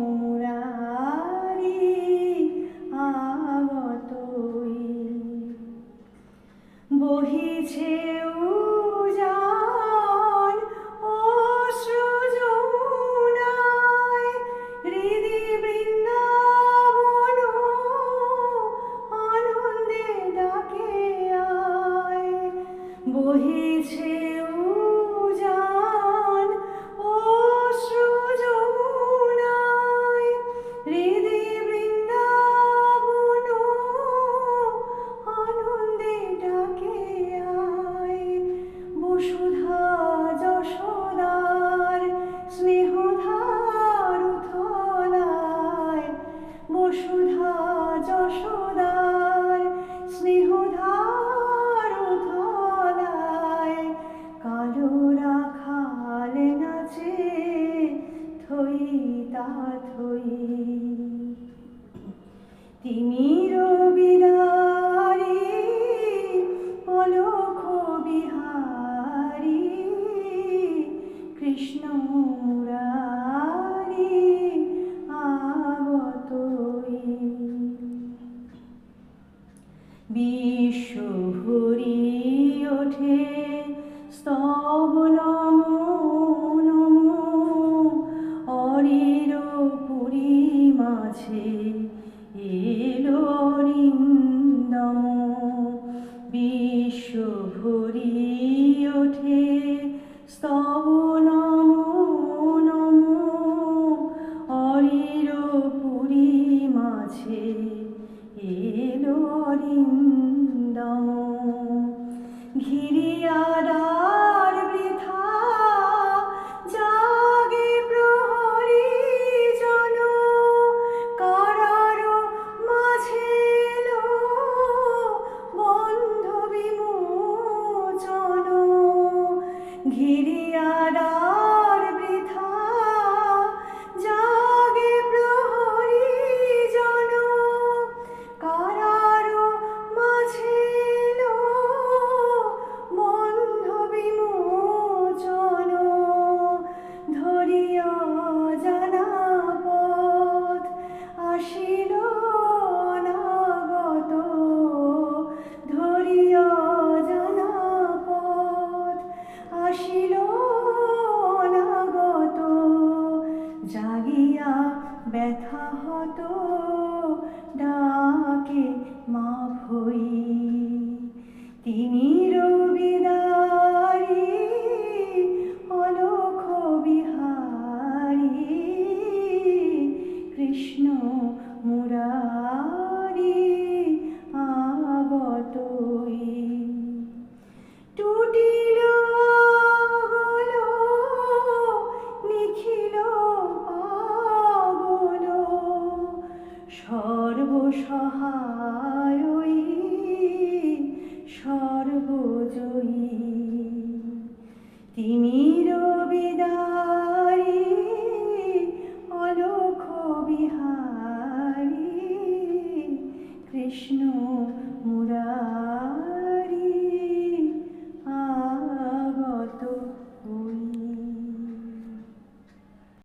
murmurando. Nath হই। তিমির বিদারি অলখ বিহারি কৃষ্ণ মুরারি আগতই। বিশ্ব ভরি ওঠে স্তবলা আছে এলো অরিন্দম বিশ্ব ভরি ওঠে স্তব নম অরির পুরি মাঝে এলো অরিন্দম ঘিরিয়া ঘি আহত ডাকে মা ভই তিনি